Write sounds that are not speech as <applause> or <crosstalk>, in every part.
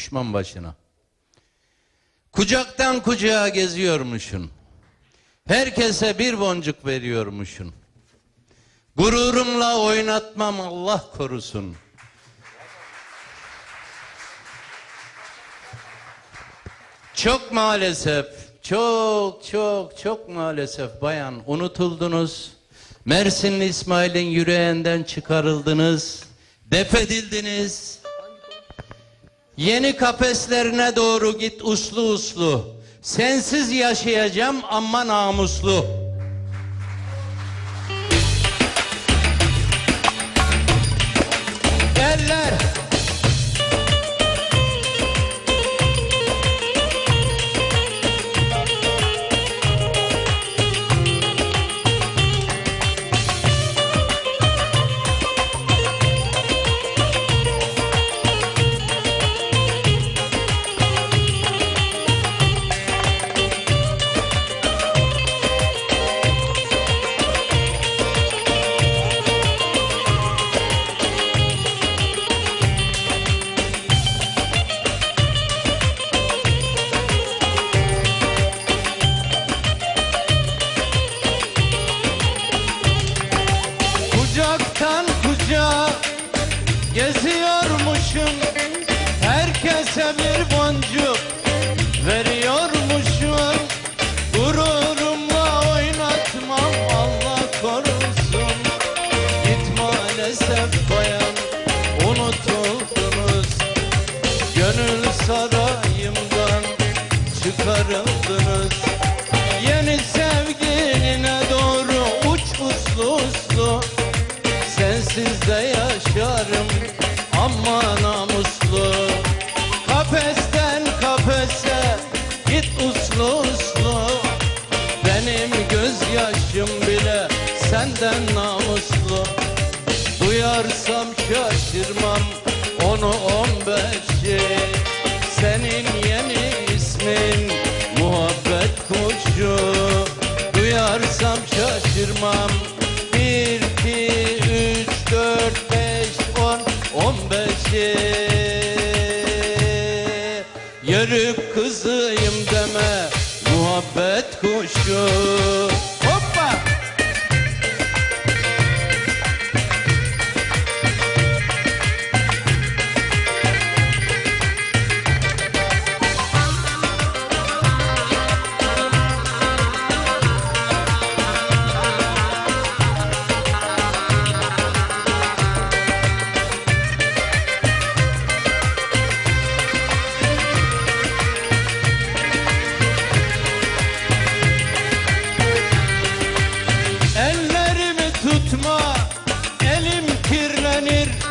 düşman başına. Kucaktan kucağa geziyormuşsun. Herkese bir boncuk veriyormuşsun. Gururumla oynatmam Allah korusun. Çok maalesef, çok çok çok maalesef bayan unutuldunuz. Mersinli İsmail'in yüreğinden çıkarıldınız, defedildiniz. Yeni kafeslerine doğru git uslu uslu. Sensiz yaşayacağım ama namuslu. Herkese bir boncuk veriyormuşum. Gururumla oynatmam Allah korusun. Git maalesef bayan unutuldunuz. Gönül sarayımdan çıkarıldınız. Yeni sevgiline doğru uç uslu uslu. Sensiz de yaşarım ama namuslu onu on beşi Senin yeni ismin muhabbet kuşu. Duyarsam şaşırmam. Bir, iki, üç, dört, beş, on, on beşi. Yörük kızıyım deme muhabbet kuşu ver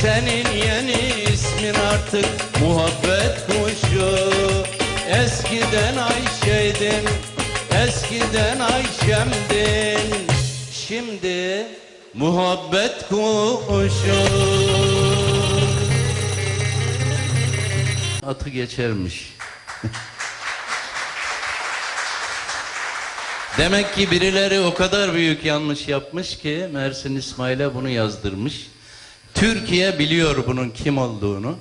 Senin yeni ismin artık muhabbet kuşu. Eskiden Ayşe'ydin Eskiden Ayşem'din. Şimdi muhabbet kuşu. Atı geçermiş. Demek ki birileri o kadar büyük yanlış yapmış ki Mersin İsmail'e bunu yazdırmış. Türkiye biliyor bunun kim olduğunu.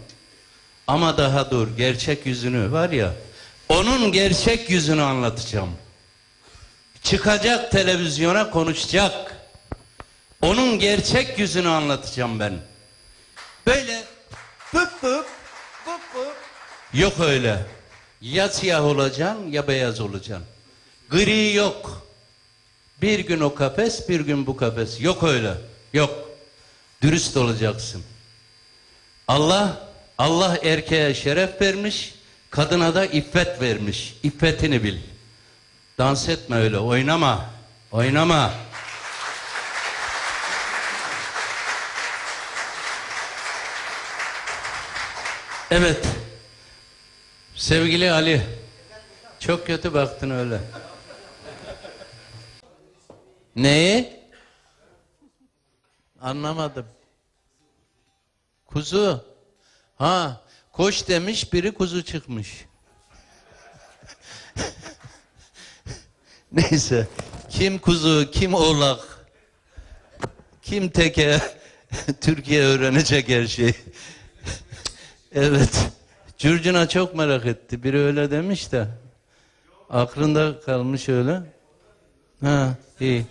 Ama daha dur gerçek yüzünü var ya onun gerçek yüzünü anlatacağım. Çıkacak televizyona konuşacak. Onun gerçek yüzünü anlatacağım ben. Böyle pıp pıp pıp pıp. Yok öyle. Ya siyah olacaksın ya beyaz olacaksın. Gri yok. Bir gün o kafes, bir gün bu kafes. Yok öyle. Yok. Dürüst olacaksın. Allah Allah erkeğe şeref vermiş, kadına da iffet vermiş. İffetini bil. Dans etme öyle, oynama. Oynama. Evet. Sevgili Ali. Çok kötü baktın öyle. Neyi? Anlamadım. Kuzu. Ha, koş demiş biri kuzu çıkmış. <laughs> Neyse. Kim kuzu, kim oğlak, kim teke. <laughs> Türkiye öğrenecek her şeyi. <laughs> Evet. Curcuna çok merak etti. Biri öyle demiş de. Aklında kalmış öyle. Ha, iyi.